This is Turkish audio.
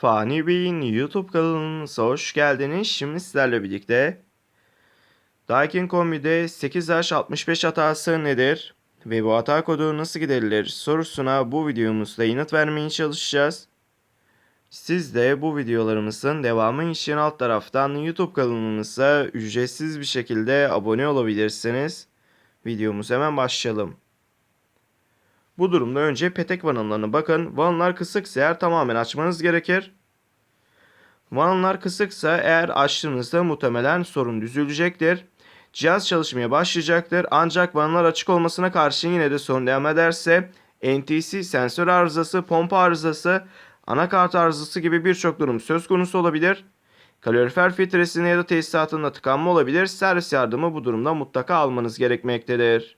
Fani Bey'in YouTube kanalımıza hoş geldiniz. Şimdi sizlerle birlikte Daikin Kombi'de 8H 65 hatası nedir ve bu hata kodu nasıl giderilir sorusuna bu videomuzda yanıt vermeye çalışacağız. Siz de bu videolarımızın devamı için alt taraftan YouTube kanalımıza ücretsiz bir şekilde abone olabilirsiniz. Videomuz hemen başlayalım. Bu durumda önce petek vanıllarına bakın. Vanıllar kısıksa eğer tamamen açmanız gerekir. Vanıllar kısıksa eğer açtığınızda muhtemelen sorun düzülecektir. Cihaz çalışmaya başlayacaktır ancak vanıllar açık olmasına karşın yine de sorun devam ederse NTC sensör arızası, pompa arızası, anakart arızası gibi birçok durum söz konusu olabilir. Kalorifer filtresinde ya da tesisatında tıkanma olabilir. Servis yardımı bu durumda mutlaka almanız gerekmektedir.